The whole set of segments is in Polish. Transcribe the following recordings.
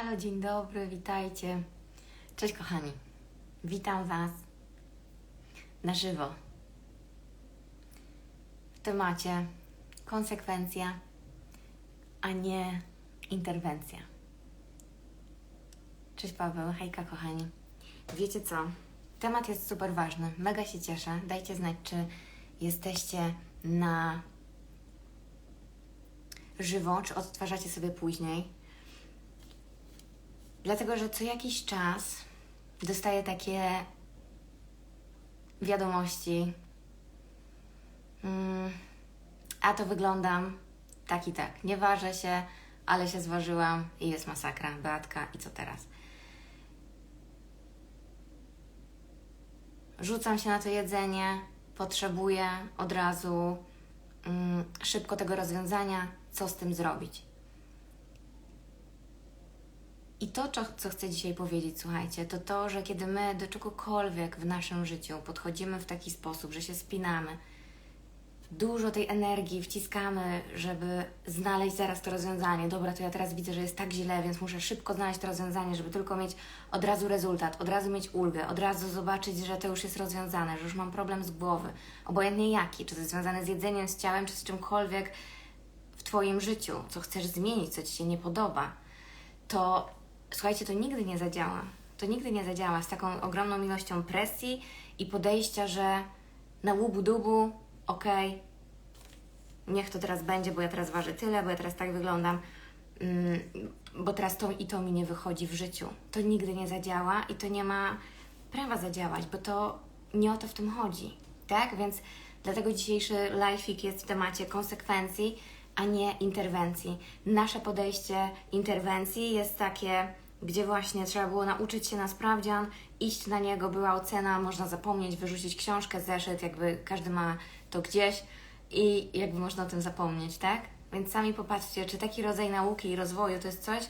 Halo, dzień dobry, witajcie. Cześć kochani. Witam Was na żywo. W temacie konsekwencja, a nie interwencja. Cześć Paweł, hejka kochani. Wiecie co? Temat jest super ważny. Mega się cieszę. Dajcie znać, czy jesteście na żywo, czy odtwarzacie sobie później. Dlatego, że co jakiś czas dostaję takie wiadomości. Mm, a to wyglądam tak i tak. Nie ważę się, ale się zważyłam i jest masakra. Beatka, i co teraz? Rzucam się na to jedzenie, potrzebuję od razu mm, szybko tego rozwiązania, co z tym zrobić. I to, co, chcę dzisiaj powiedzieć, słuchajcie, to to, że kiedy my do czegokolwiek w naszym życiu podchodzimy w taki sposób, że się spinamy, dużo tej energii wciskamy, żeby znaleźć zaraz to rozwiązanie. Dobra, to ja teraz widzę, że jest tak źle, więc muszę szybko znaleźć to rozwiązanie, żeby tylko mieć od razu rezultat, od razu mieć ulgę, od razu zobaczyć, że to już jest rozwiązane, że już mam problem z głowy. Obojętnie jaki, czy to jest związane z jedzeniem, z ciałem, czy z czymkolwiek w Twoim życiu, co chcesz zmienić, co Ci się nie podoba, to słuchajcie, to nigdy nie zadziała. To nigdy nie zadziała z taką ogromną ilością presji i podejścia, że na łubu dubu, okej, niech to teraz będzie, bo ja teraz ważę tyle, bo ja teraz tak wyglądam, mm, bo teraz to i to mi nie wychodzi w życiu. To nigdy nie zadziała i to nie ma prawa zadziałać, bo to nie o to w tym chodzi, tak? Więc dlatego dzisiejszy live'ik jest w temacie konsekwencji, a nie interwencji. Nasze podejście interwencji jest takie, gdzie właśnie trzeba było nauczyć się na sprawdzian, iść na niego, była ocena, można zapomnieć, wyrzucić książkę, zeszyt, jakby każdy ma to gdzieś i jakby można o tym zapomnieć, tak? Więc sami popatrzcie, czy taki rodzaj nauki i rozwoju to jest coś,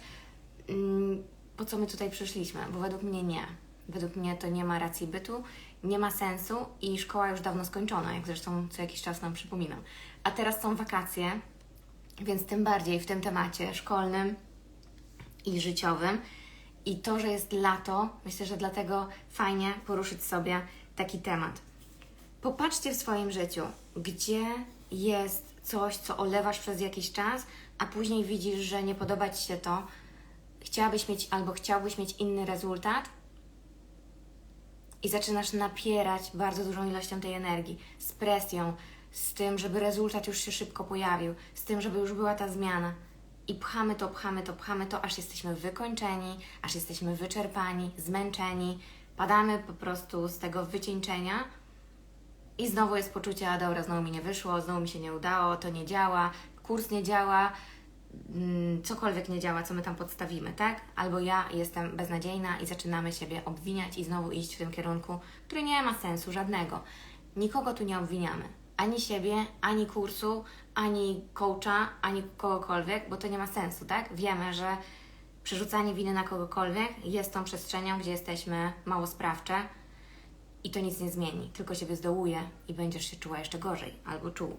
mm, po co my tutaj przyszliśmy, bo według mnie nie. Według mnie to nie ma racji bytu, nie ma sensu i szkoła już dawno skończona, jak zresztą co jakiś czas nam przypominam. A teraz są wakacje, więc tym bardziej w tym temacie szkolnym i życiowym. I to, że jest lato, myślę, że dlatego fajnie poruszyć sobie taki temat. Popatrzcie w swoim życiu, gdzie jest coś, co olewasz przez jakiś czas, a później widzisz, że nie podoba Ci się to, chciałabyś mieć albo chciałbyś mieć inny rezultat i zaczynasz napierać bardzo dużą ilością tej energii, z presją, z tym, żeby rezultat już się szybko pojawił, z tym, żeby już była ta zmiana. I pchamy to, pchamy to, pchamy to, aż jesteśmy wykończeni, aż jesteśmy wyczerpani, zmęczeni, padamy po prostu z tego wycieńczenia i znowu jest poczucie, a dobra, znowu mi nie wyszło, znowu mi się nie udało, to nie działa, kurs nie działa, mm, cokolwiek nie działa, co my tam podstawimy, tak? Albo ja jestem beznadziejna i zaczynamy siebie obwiniać i znowu iść w tym kierunku, który nie ma sensu żadnego. Nikogo tu nie obwiniamy. Ani siebie, ani kursu, ani coacha, ani kogokolwiek, bo to nie ma sensu, tak? Wiemy, że przerzucanie winy na kogokolwiek jest tą przestrzenią, gdzie jesteśmy mało sprawcze i to nic nie zmieni, tylko się wyzdołuje i będziesz się czuła jeszcze gorzej albo czuł.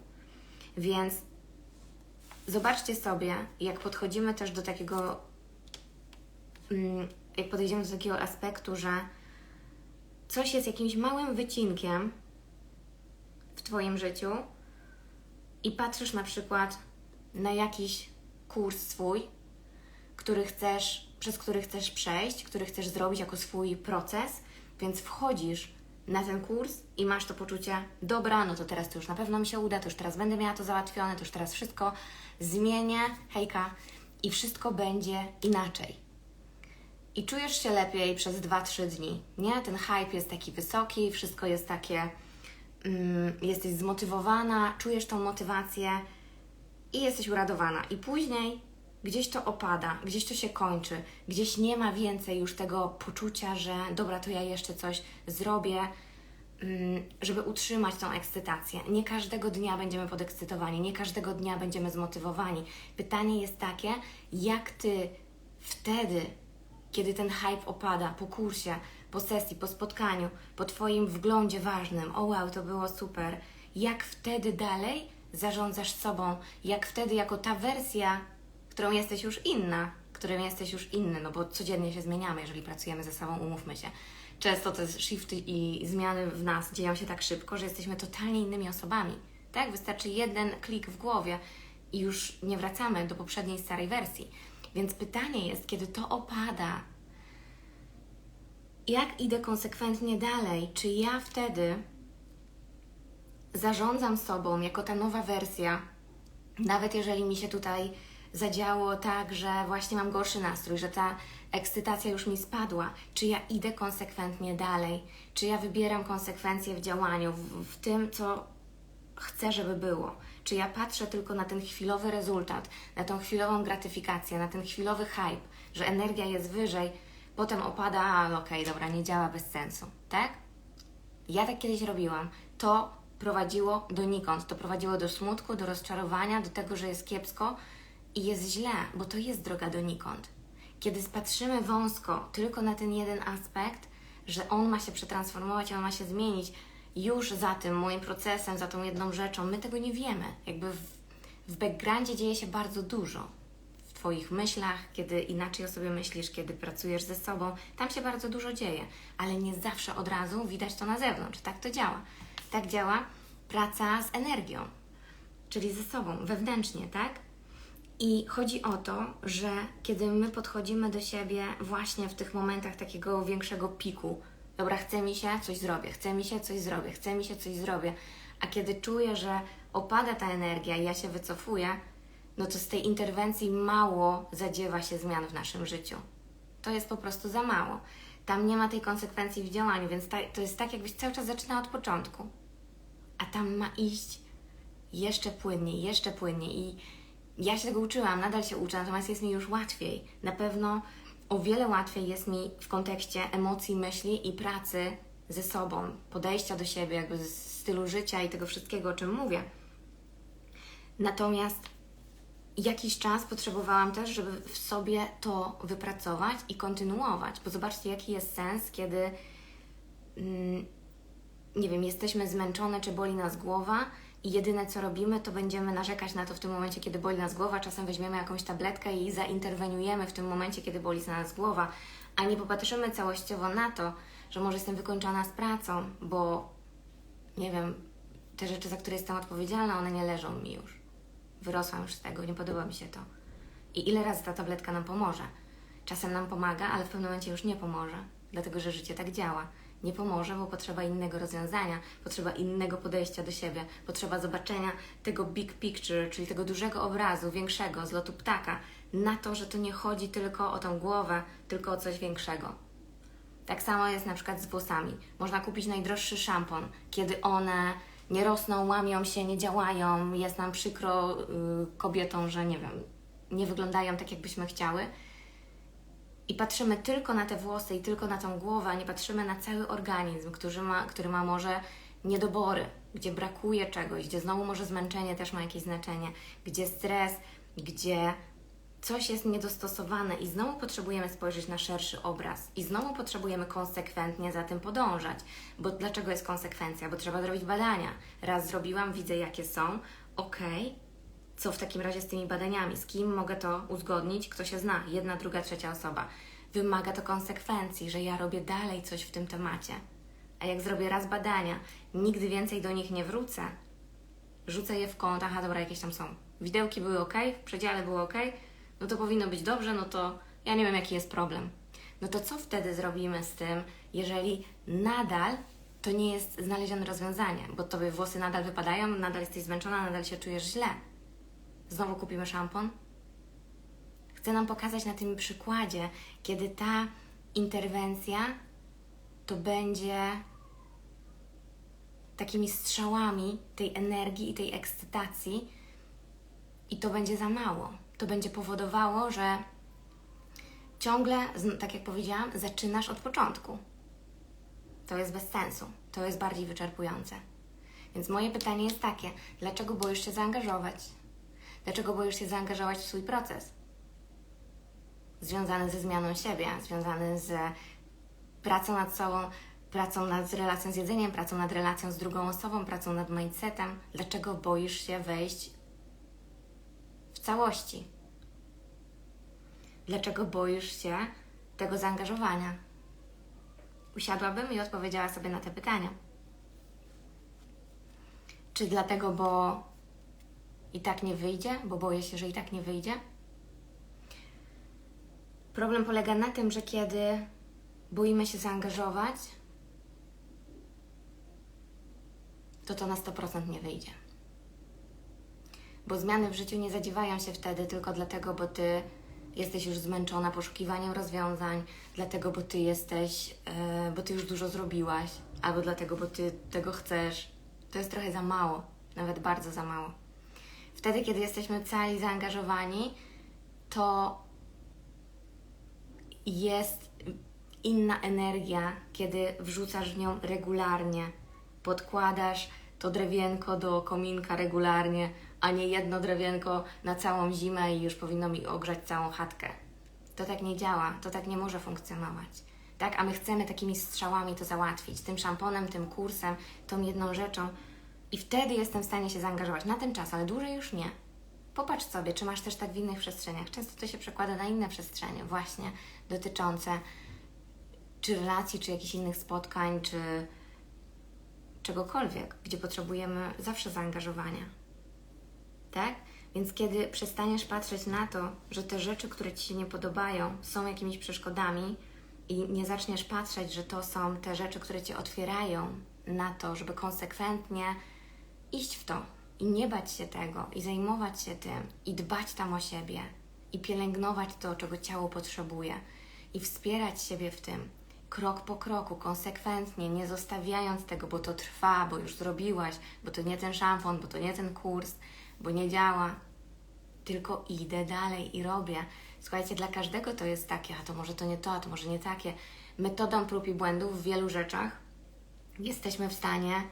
Więc zobaczcie sobie, jak podchodzimy też do takiego, mm, jak podejdziemy do takiego aspektu, że coś jest jakimś małym wycinkiem w Twoim życiu i patrzysz na przykład na jakiś kurs swój, który chcesz, przez który chcesz przejść, który chcesz zrobić jako swój proces, więc wchodzisz na ten kurs i masz to poczucie, dobra, no to teraz to już na pewno mi się uda, to już teraz będę miała to załatwione, to już teraz wszystko zmienię, hejka, i wszystko będzie inaczej. I czujesz się lepiej przez 2-3 dni, nie? Ten hype jest taki wysoki, wszystko jest takie, jesteś zmotywowana, czujesz tą motywację i jesteś uradowana. I później gdzieś to opada, gdzieś to się kończy, gdzieś nie ma więcej już tego poczucia, że dobra, to ja jeszcze coś zrobię, mm, żeby utrzymać tą ekscytację. Nie każdego dnia będziemy podekscytowani, nie każdego dnia będziemy zmotywowani. Pytanie jest takie, jak ty wtedy, kiedy ten hype opada po kursie, po sesji, po spotkaniu, po Twoim wglądzie ważnym, o wow, to było super, jak wtedy dalej zarządzasz sobą, jak wtedy jako ta wersja którą jesteś już inna, którym jesteś już inny, no bo codziennie się zmieniamy, jeżeli pracujemy ze sobą, umówmy się. Często te shifty i zmiany w nas dzieją się tak szybko, że jesteśmy totalnie innymi osobami. Tak? Wystarczy jeden klik w głowie i już nie wracamy do poprzedniej starej wersji. Więc pytanie jest, kiedy to opada, jak idę konsekwentnie dalej? Czy ja wtedy zarządzam sobą jako ta nowa wersja, nawet jeżeli mi się tutaj zadziało tak, że właśnie mam gorszy nastrój, że ta ekscytacja już mi spadła, czy ja idę konsekwentnie dalej, czy ja wybieram konsekwencje w działaniu, w, w tym, co chcę, żeby było. Czy ja patrzę tylko na ten chwilowy rezultat, na tą chwilową gratyfikację, na ten chwilowy hype, że energia jest wyżej, potem opada, a okej, okay, dobra, nie działa bez sensu, tak? Ja tak kiedyś robiłam. To prowadziło donikąd. To prowadziło do smutku, do rozczarowania, do tego, że jest kiepsko i jest źle, bo to jest droga donikąd. Kiedy spatrzymy wąsko tylko na ten jeden aspekt, że on ma się przetransformować, on ma się zmienić, już za tym moim procesem, za tą jedną rzeczą, my tego nie wiemy. Jakby w, w backgroundzie dzieje się bardzo dużo. W Twoich myślach, kiedy inaczej o sobie myślisz, kiedy pracujesz ze sobą, tam się bardzo dużo dzieje, ale nie zawsze od razu widać to na zewnątrz. Tak to działa. Tak działa praca z energią, czyli ze sobą, wewnętrznie, tak? I chodzi o to, że kiedy my podchodzimy do siebie właśnie w tych momentach takiego większego piku, dobra, chce mi się, coś zrobię, chce mi się, coś zrobię, chce mi się, coś zrobię, a kiedy czuję, że opada ta energia i ja się wycofuję, no to z tej interwencji mało zadziewa się zmian w naszym życiu. To jest po prostu za mało. Tam nie ma tej konsekwencji w działaniu, więc ta, to jest tak, jakbyś cały czas zaczynał od początku. A tam ma iść jeszcze płynniej, jeszcze płynniej. I ja się tego uczyłam, nadal się uczę, natomiast jest mi już łatwiej. Na pewno o wiele łatwiej jest mi w kontekście emocji, myśli i pracy ze sobą, podejścia do siebie, jakby stylu życia i tego wszystkiego, o czym mówię. Natomiast jakiś czas potrzebowałam też, żeby w sobie to wypracować i kontynuować, bo zobaczcie, jaki jest sens, kiedy mm, nie wiem, jesteśmy zmęczone, czy boli nas głowa i jedyne co robimy, to będziemy narzekać na to w tym momencie, kiedy boli nas głowa. Czasem weźmiemy jakąś tabletkę i zainterweniujemy w tym momencie, kiedy boli nas głowa, a nie popatrzymy całościowo na to, że może jestem wykończona z pracą, bo nie wiem, te rzeczy, za które jestem odpowiedzialna, one nie leżą mi już. Wyrosłam już z tego, nie podoba mi się to. I ile razy ta tabletka nam pomoże? Czasem nam pomaga, ale w pewnym momencie już nie pomoże, dlatego że życie tak działa nie pomoże, bo potrzeba innego rozwiązania, potrzeba innego podejścia do siebie, potrzeba zobaczenia tego big picture, czyli tego dużego obrazu, większego, z lotu ptaka, na to, że to nie chodzi tylko o tą głowę, tylko o coś większego. Tak samo jest na przykład z włosami. Można kupić najdroższy szampon, kiedy one nie rosną, łamią się, nie działają, jest nam przykro yy, kobietom, że nie wiem, nie wyglądają tak, jakbyśmy chciały i patrzymy tylko na te włosy i tylko na tą głowę, a nie patrzymy na cały organizm, który ma, który ma może niedobory, gdzie brakuje czegoś, gdzie znowu może zmęczenie też ma jakieś znaczenie, gdzie stres, gdzie coś jest niedostosowane i znowu potrzebujemy spojrzeć na szerszy obraz i znowu potrzebujemy konsekwentnie za tym podążać. Bo dlaczego jest konsekwencja? Bo trzeba zrobić badania. Raz zrobiłam, widzę jakie są, ok, co w takim razie z tymi badaniami? Z kim mogę to uzgodnić? Kto się zna? Jedna, druga, trzecia osoba. Wymaga to konsekwencji, że ja robię dalej coś w tym temacie. A jak zrobię raz badania, nigdy więcej do nich nie wrócę, rzucę je w kąt, aha, dobra, jakieś tam są. Widełki były ok, w przedziale było ok, no to powinno być dobrze, no to ja nie wiem, jaki jest problem. No to co wtedy zrobimy z tym, jeżeli nadal to nie jest znalezione rozwiązanie, bo tobie włosy nadal wypadają, nadal jesteś zmęczona, nadal się czujesz źle. Znowu kupimy szampon? Chcę nam pokazać na tym przykładzie, kiedy ta interwencja to będzie takimi strzałami tej energii i tej ekscytacji, i to będzie za mało. To będzie powodowało, że ciągle, tak jak powiedziałam, zaczynasz od początku. To jest bez sensu, to jest bardziej wyczerpujące. Więc moje pytanie jest takie: dlaczego boisz się zaangażować? Dlaczego boisz się zaangażować w swój proces? Związany ze zmianą siebie, związany z pracą nad sobą, pracą nad relacją z jedzeniem, pracą nad relacją z drugą osobą, pracą nad mindsetem. Dlaczego boisz się wejść w całości? Dlaczego boisz się tego zaangażowania? Usiadłabym i odpowiedziała sobie na te pytania. Czy dlatego, bo i tak nie wyjdzie, bo boję się, że i tak nie wyjdzie? Problem polega na tym, że kiedy boimy się zaangażować, to to na 100% nie wyjdzie. Bo zmiany w życiu nie zadziewają się wtedy tylko dlatego, bo ty jesteś już zmęczona poszukiwaniem rozwiązań, dlatego, bo ty jesteś, yy, bo ty już dużo zrobiłaś, albo dlatego, bo ty tego chcesz. To jest trochę za mało, nawet bardzo za mało. Wtedy, kiedy jesteśmy cali zaangażowani, to jest inna energia, kiedy wrzucasz w nią regularnie, podkładasz to drewienko do kominka regularnie, a nie jedno drewienko na całą zimę i już powinno mi ogrzać całą chatkę. To tak nie działa, to tak nie może funkcjonować. Tak, a my chcemy takimi strzałami to załatwić, tym szamponem, tym kursem, tą jedną rzeczą. I wtedy jestem w stanie się zaangażować na ten czas, ale dłużej już nie. Popatrz sobie, czy masz też tak w innych przestrzeniach. Często to się przekłada na inne przestrzenie, właśnie dotyczące czy relacji, czy jakichś innych spotkań, czy czegokolwiek, gdzie potrzebujemy zawsze zaangażowania. Tak? Więc kiedy przestaniesz patrzeć na to, że te rzeczy, które ci się nie podobają, są jakimiś przeszkodami, i nie zaczniesz patrzeć, że to są te rzeczy, które cię otwierają na to, żeby konsekwentnie iść w to i nie bać się tego, i zajmować się tym, i dbać tam o siebie, i pielęgnować to, czego ciało potrzebuje, i wspierać siebie w tym, krok po kroku, konsekwentnie, nie zostawiając tego, bo to trwa, bo już zrobiłaś, bo to nie ten szampon, bo to nie ten kurs, bo nie działa. Tylko idę dalej i robię. Słuchajcie, dla każdego to jest takie, a to może to nie to, a to może nie takie. Metodą prób i błędów w wielu rzeczach jesteśmy w stanie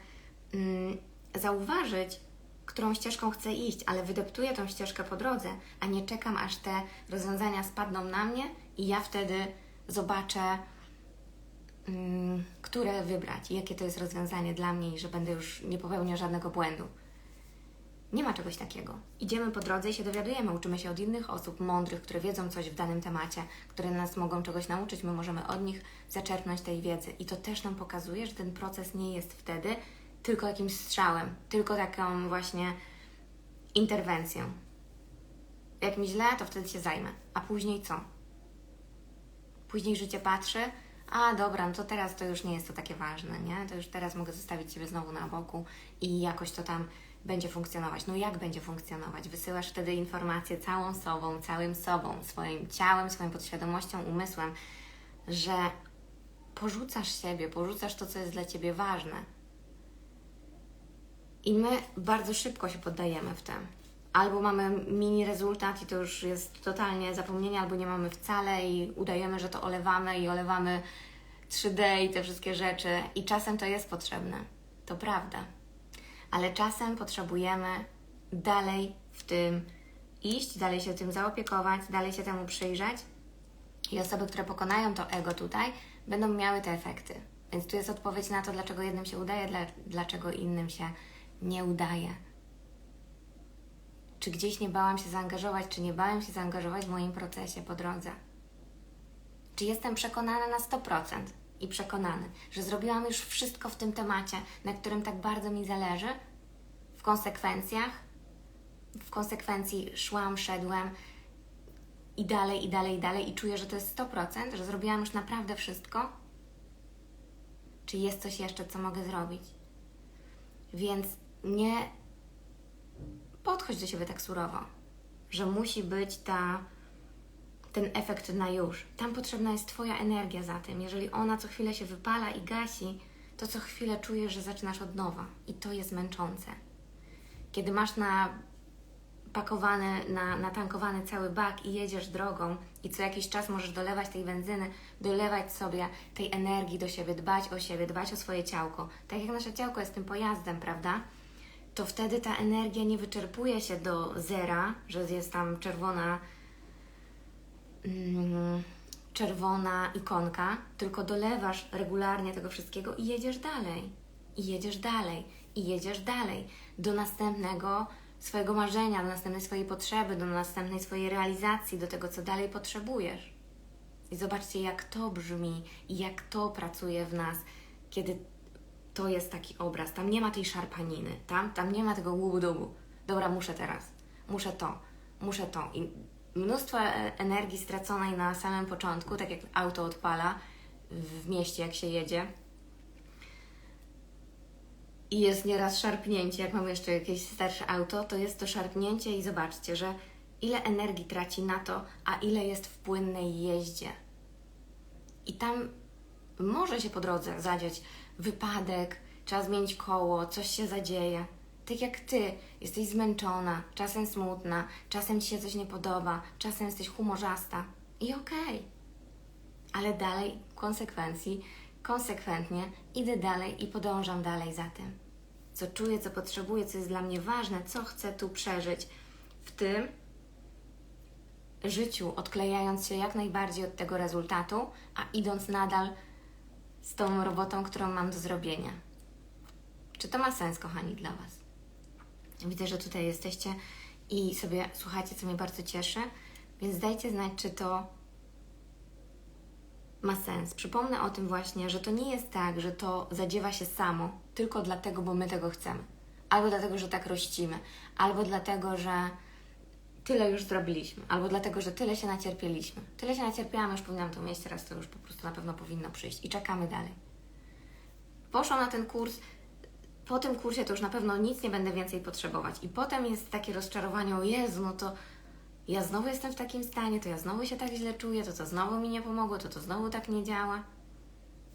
mm, zauważyć, którą ścieżką chcę iść, ale wydeptuję tą ścieżkę po drodze, a nie czekam, aż te rozwiązania spadną na mnie i ja wtedy zobaczę, mm, które wybrać jakie to jest rozwiązanie dla mnie i że będę już nie popełniał żadnego błędu. Nie ma czegoś takiego. Idziemy po drodze i się dowiadujemy, uczymy się od innych osób mądrych, które wiedzą coś w danym temacie, które nas mogą czegoś nauczyć, my możemy od nich zaczerpnąć tej wiedzy. I to też nam pokazuje, że ten proces nie jest wtedy tylko jakimś strzałem, tylko taką właśnie interwencją. Jak mi źle, to wtedy się zajmę. A później co? Później życie patrzy, a dobra, no to teraz to już nie jest to takie ważne, nie? To już teraz mogę zostawić Ciebie znowu na boku i jakoś to tam będzie funkcjonować. No jak będzie funkcjonować? Wysyłasz wtedy informację całą sobą, całym sobą, swoim ciałem, swoją podświadomością, umysłem, że porzucasz siebie, porzucasz to, co jest dla Ciebie ważne. I my bardzo szybko się poddajemy w tym. Albo mamy mini rezultat i to już jest totalnie zapomnienie, albo nie mamy wcale i udajemy, że to olewamy i olewamy 3D i te wszystkie rzeczy. I czasem to jest potrzebne. To prawda ale czasem potrzebujemy dalej w tym iść, dalej się tym zaopiekować, dalej się temu przyjrzeć. I osoby, które pokonają to ego tutaj, będą miały te efekty. Więc tu jest odpowiedź na to, dlaczego jednym się udaje, dla, dlaczego innym się nie udaje. Czy gdzieś nie bałam się zaangażować, czy nie bałem się zaangażować w moim procesie po drodze? Czy jestem przekonana na 100%? i przekonany, że zrobiłam już wszystko w tym temacie, na którym tak bardzo mi zależy, w konsekwencjach, w konsekwencji szłam, szedłem i dalej, i dalej, i dalej, i czuję, że to jest 100%, że zrobiłam już naprawdę wszystko. Czy jest coś jeszcze, co mogę zrobić? Więc nie podchodź do siebie tak surowo, że musi być ta ten efekt na już. Tam potrzebna jest Twoja energia za tym. Jeżeli ona co chwilę się wypala i gasi, to co chwilę czujesz, że zaczynasz od nowa i to jest męczące. Kiedy masz na pakowany, na, natankowany cały bak i jedziesz drogą i co jakiś czas możesz dolewać tej benzyny, dolewać sobie tej energii do siebie, dbać o siebie, dbać o swoje ciałko. Tak jak nasze ciałko jest tym pojazdem, prawda? To wtedy ta energia nie wyczerpuje się do zera, że jest tam czerwona mm, czerwona ikonka, tylko dolewasz regularnie tego wszystkiego i jedziesz dalej. I jedziesz dalej. I jedziesz dalej do następnego swojego marzenia, do następnej swojej potrzeby, do następnej swojej realizacji, do tego, co dalej potrzebujesz. I zobaczcie, jak to brzmi i jak to pracuje w nas, kiedy to jest taki obraz. Tam nie ma tej szarpaniny, tam, tam nie ma tego łubu-dubu. Dobra, muszę teraz, muszę to, muszę to. I mnóstwo e- energii straconej na samym początku, tak jak auto odpala w mieście, jak się jedzie. I jest nieraz szarpnięcie, jak mamy jeszcze jakieś starsze auto, to jest to szarpnięcie i zobaczcie, że ile energii traci na to, a ile jest w płynnej jeździe. I tam może się po drodze zadziać wypadek, trzeba zmienić koło, coś się zadzieje. Tak jak ty, jesteś zmęczona, czasem smutna, czasem ci się coś nie podoba, czasem jesteś humorzasta. I okej. Ale dalej, w konsekwencji, konsekwentnie idę dalej i podążam dalej za tym. Co czuję, co potrzebuję, co jest dla mnie ważne, co chcę tu przeżyć w tym życiu, odklejając się jak najbardziej od tego rezultatu, a idąc nadal z tą robotą, którą mam do zrobienia. Czy to ma sens, kochani, dla Was? Widzę, że tutaj jesteście i sobie słuchacie, co mnie bardzo cieszy, więc dajcie znać, czy to ma sens. Przypomnę o tym właśnie, że to nie jest tak, że to zadziewa się samo tylko dlatego, bo my tego chcemy. Albo dlatego, że tak rościmy, albo dlatego, że tyle już zrobiliśmy, albo dlatego, że tyle się nacierpieliśmy. Tyle się nacierpiałam, już powinnam to mieć, teraz to już po prostu na pewno powinno przyjść i czekamy dalej. Poszłam na ten kurs, po tym kursie to już na pewno nic nie będę więcej potrzebować. I potem jest takie rozczarowanie, o Jezu, no to ja znowu jestem w takim stanie, to ja znowu się tak źle czuję, to to znowu mi nie pomogło, to to znowu tak nie działa.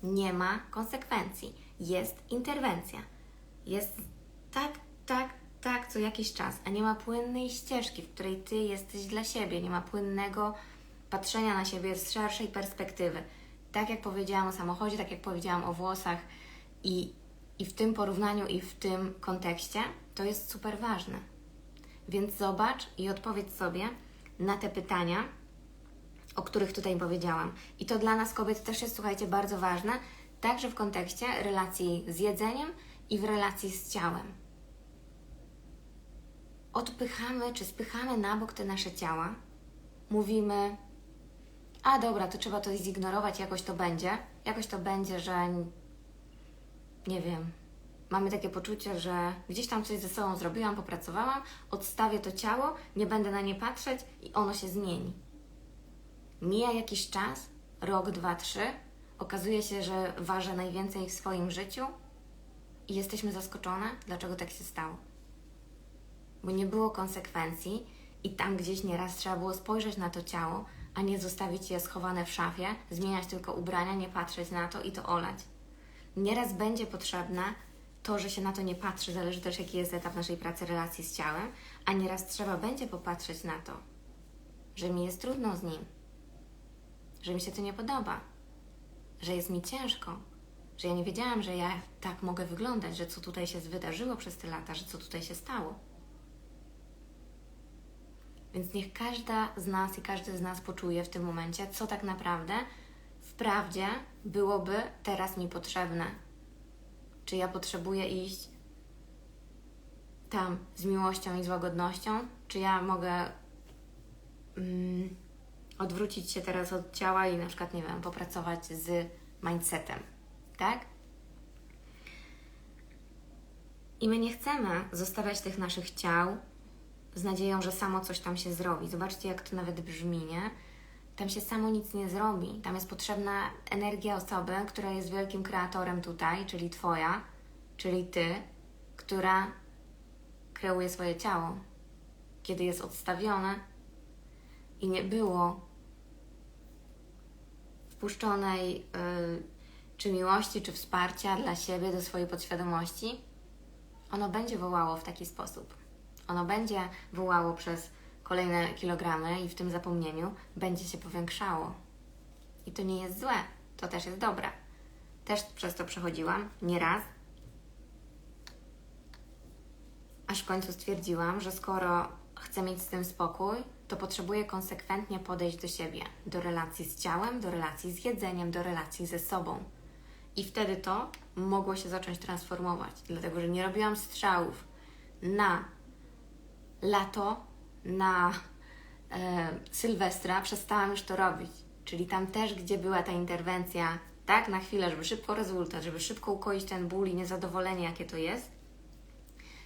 Nie ma konsekwencji. Jest interwencja. Jest tak, tak, tak co jakiś czas, a nie ma płynnej ścieżki, w której Ty jesteś dla siebie. Nie ma płynnego patrzenia na siebie z szerszej perspektywy. Tak jak powiedziałam o samochodzie, tak jak powiedziałam o włosach i, i w tym porównaniu i w tym kontekście, to jest super ważne. Więc zobacz i odpowiedz sobie na te pytania, o których tutaj powiedziałam. I to dla nas kobiet też jest, słuchajcie, bardzo ważne, także w kontekście relacji z jedzeniem i w relacji z ciałem. Odpychamy czy spychamy na bok te nasze ciała, mówimy, a dobra, to trzeba to zignorować, jakoś to będzie. Jakoś to będzie, że nie wiem, mamy takie poczucie, że gdzieś tam coś ze sobą zrobiłam, popracowałam, odstawię to ciało, nie będę na nie patrzeć i ono się zmieni. Mija jakiś czas, rok, dwa, trzy, okazuje się, że ważę najwięcej w swoim życiu i jesteśmy zaskoczone, dlaczego tak się stało. Bo nie było konsekwencji i tam gdzieś nieraz trzeba było spojrzeć na to ciało, a nie zostawić je schowane w szafie, zmieniać tylko ubrania, nie patrzeć na to i to olać. Nieraz będzie potrzebne to, że się na to nie patrzy, zależy też jaki jest etap naszej pracy relacji z ciałem, a nieraz trzeba będzie popatrzeć na to, że mi jest trudno z nim, że mi się to nie podoba, że jest mi ciężko, że ja nie wiedziałam, że ja tak mogę wyglądać, że co tutaj się wydarzyło przez te lata, że co tutaj się stało. Więc niech każda z nas i każdy z nas poczuje w tym momencie, co tak naprawdę wprawdzie byłoby teraz mi potrzebne. Czy ja potrzebuję iść tam z miłością i z łagodnością, czy ja mogę mm, odwrócić się teraz od ciała i na przykład, nie wiem, popracować z mindsetem, tak? I my nie chcemy zostawiać tych naszych ciał z nadzieją, że samo coś tam się zrobi. Zobaczcie, jak to nawet brzmi, nie? Tam się samo nic nie zrobi. Tam jest potrzebna energia osoby, która jest wielkim kreatorem tutaj, czyli Twoja, czyli Ty, która kreuje swoje ciało. Kiedy jest odstawione i nie było wpuszczonej yy, czy miłości, czy wsparcia dla siebie, do swojej podświadomości, ono będzie wołało w taki sposób. Ono będzie wołało przez kolejne kilogramy i w tym zapomnieniu będzie się powiększało. I to nie jest złe, to też jest dobre. Też przez to przechodziłam nieraz, aż w końcu stwierdziłam, że skoro chcę mieć z tym spokój, to potrzebuję konsekwentnie podejść do siebie, do relacji z ciałem, do relacji z jedzeniem, do relacji ze sobą. I wtedy to mogło się zacząć transformować, dlatego że nie robiłam strzałów na lato na e, Sylwestra przestałam już to robić. Czyli tam też, gdzie była ta interwencja, tak, na chwilę, żeby szybko rezultat, żeby szybko ukoić ten ból i niezadowolenie, jakie to jest,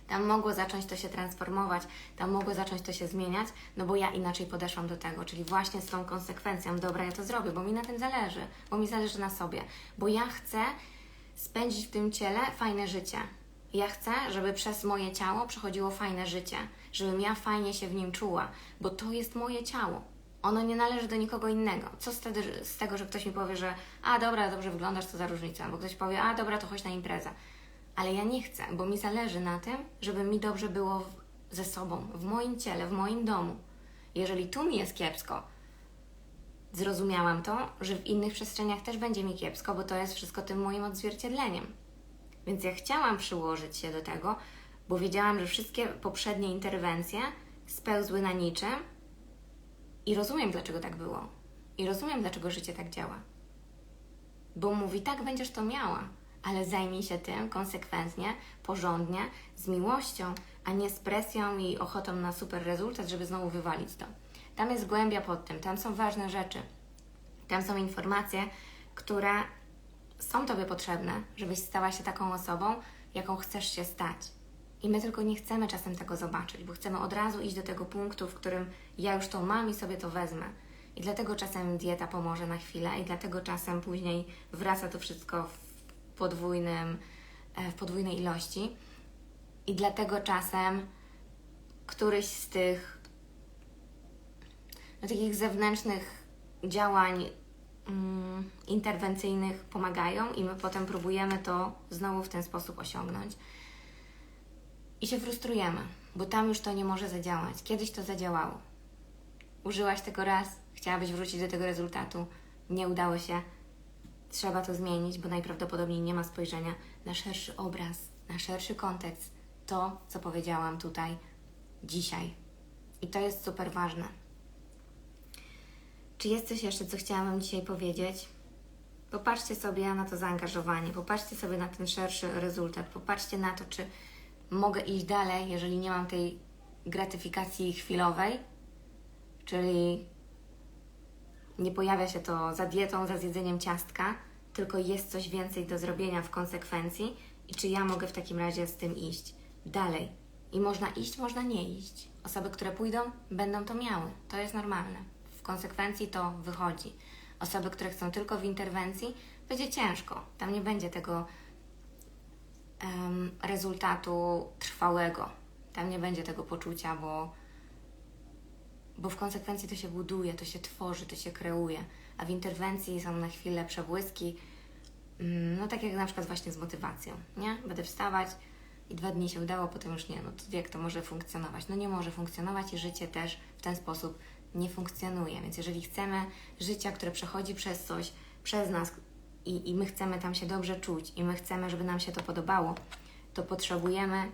tam mogło zacząć to się transformować, tam mogło zacząć to się zmieniać, no bo ja inaczej podeszłam do tego, czyli właśnie z tą konsekwencją, dobra, ja to zrobię, bo mi na tym zależy, bo mi zależy na sobie, bo ja chcę spędzić w tym ciele fajne życie. Ja chcę, żeby przez moje ciało przechodziło fajne życie, żebym ja fajnie się w nim czuła, bo to jest moje ciało. Ono nie należy do nikogo innego. Co z z tego, że ktoś mi powie, że a dobra, dobrze wyglądasz, co za różnica, albo ktoś powie, a dobra, to chodź na imprezę. Ale ja nie chcę, bo mi zależy na tym, żeby mi dobrze było w, ze sobą, w moim ciele, w moim domu. Jeżeli tu mi jest kiepsko, zrozumiałam to, że w innych przestrzeniach też będzie mi kiepsko, bo to jest wszystko tym moim odzwierciedleniem. Więc ja chciałam przyłożyć się do tego, bo wiedziałam, że wszystkie poprzednie interwencje spełzły na niczym i rozumiem, dlaczego tak było. I rozumiem, dlaczego życie tak działa. Bo mówi, tak będziesz to miała, ale zajmij się tym konsekwentnie, porządnie, z miłością, a nie z presją i ochotą na super rezultat, żeby znowu wywalić to. Tam jest głębia pod tym, tam są ważne rzeczy. Tam są informacje, które są Tobie potrzebne, żebyś stała się taką osobą, jaką chcesz się stać. I my tylko nie chcemy czasem tego zobaczyć, bo chcemy od razu iść do tego punktu, w którym ja już to mam i sobie to wezmę. I dlatego czasem dieta pomoże na chwilę, i dlatego czasem później wraca to wszystko w podwójnym, e, w podwójnej ilości. I dlatego czasem któryś z tych no, takich zewnętrznych działań interwencyjnych pomagają, i my potem próbujemy to znowu w ten sposób osiągnąć i się frustrujemy, bo tam już to nie może zadziałać. Kiedyś to zadziałało. Użyłaś tego raz, chciałabyś wrócić do tego rezultatu, nie udało się. Trzeba to zmienić, bo najprawdopodobniej nie ma spojrzenia na szerszy obraz, na szerszy kontekst. To, co powiedziałam tutaj dzisiaj. I to jest super ważne. Czy jest coś jeszcze, co chciałam Wam dzisiaj powiedzieć? Popatrzcie sobie na to zaangażowanie, popatrzcie sobie na ten szerszy rezultat, popatrzcie na to, czy mogę iść dalej, jeżeli nie mam tej gratyfikacji chwilowej, czyli nie pojawia się to za dietą, za zjedzeniem ciastka, tylko jest coś więcej do zrobienia w konsekwencji i czy ja mogę w takim razie z tym iść dalej. I można iść, można nie iść. Osoby, które pójdą, będą to miały. To jest normalne. W konsekwencji to wychodzi. Osoby, które chcą tylko w interwencji, będzie ciężko. Tam nie będzie tego um, rezultatu trwałego. Tam nie będzie tego poczucia, bo, bo w konsekwencji to się buduje, to się tworzy, to się kreuje, a w interwencji są na chwilę przebłyski, mm, no tak jak na przykład właśnie z motywacją, nie? Będę wstawać i dwa dni się udało, potem już nie, no to jak to może funkcjonować? No nie może funkcjonować i życie też w ten sposób nie funkcjonuje, więc jeżeli chcemy życia, które przechodzi przez coś, przez nas, i, i my chcemy tam się dobrze czuć i my chcemy, żeby nam się to podobało, to potrzebujemy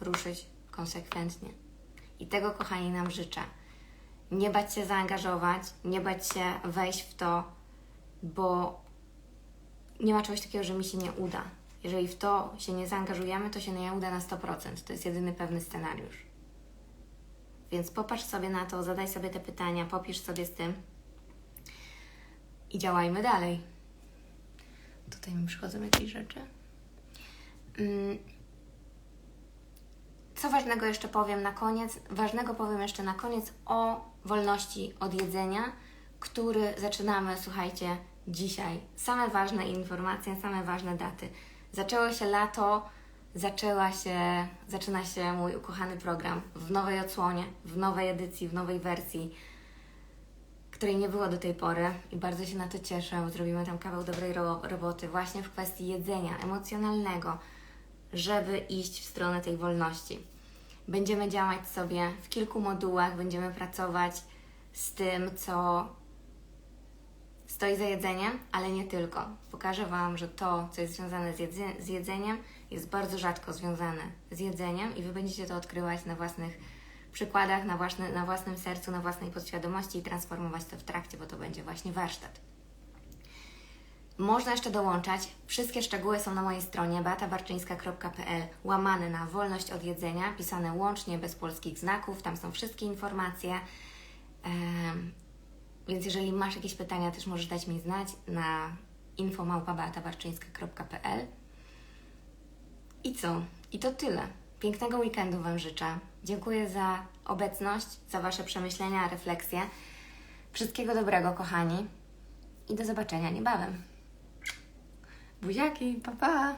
ruszyć konsekwentnie. I tego, kochani, nam życzę. Nie bać się zaangażować, nie bać się wejść w to, bo nie ma czegoś takiego, że mi się nie uda. Jeżeli w to się nie zaangażujemy, to się nie uda na 100%. To jest jedyny pewny scenariusz. Więc popatrz sobie na to, zadaj sobie te pytania, popisz sobie z tym i działajmy dalej. Tutaj mi przychodzą jakieś rzeczy. Mm. Co ważnego jeszcze powiem na koniec? Ważnego powiem jeszcze na koniec o wolności od jedzenia, który zaczynamy, słuchajcie, dzisiaj. Same ważne informacje, same ważne daty. Zaczęło się lato, zaczęła się, zaczyna się mój ukochany program w nowej odsłonie, w nowej edycji, w nowej wersji której nie było do tej pory i bardzo się na to cieszę. Zrobimy tam kawał dobrej ro roboty właśnie w kwestii jedzenia emocjonalnego, żeby iść w stronę tej wolności. Będziemy działać sobie w kilku modułach, będziemy pracować z tym, co stoi za jedzeniem, ale nie tylko. Pokażę Wam, że to, co jest związane z, z jedzeniem, jest bardzo rzadko związane z jedzeniem i Wy będziecie to odkrywać na własnych przykładach na, własne, na własnym sercu, na własnej podświadomości i transformować to w trakcie, bo to będzie właśnie warsztat. Można jeszcze dołączać. Wszystkie szczegóły są na mojej stronie beatabarczyńska.pl łamane na wolność od jedzenia, pisane łącznie bez polskich znaków. Tam są wszystkie informacje. Em, więc jeżeli masz jakieś pytania, też możesz dać mi znać na infomałpa.beatabarczyńska.pl I co? I to tyle. Pięknego weekendu Wam życzę. Dziękuję za obecność, za Wasze przemyślenia, refleksje. Wszystkiego dobrego, kochani. I do zobaczenia niebawem. Buziaki, pa pa!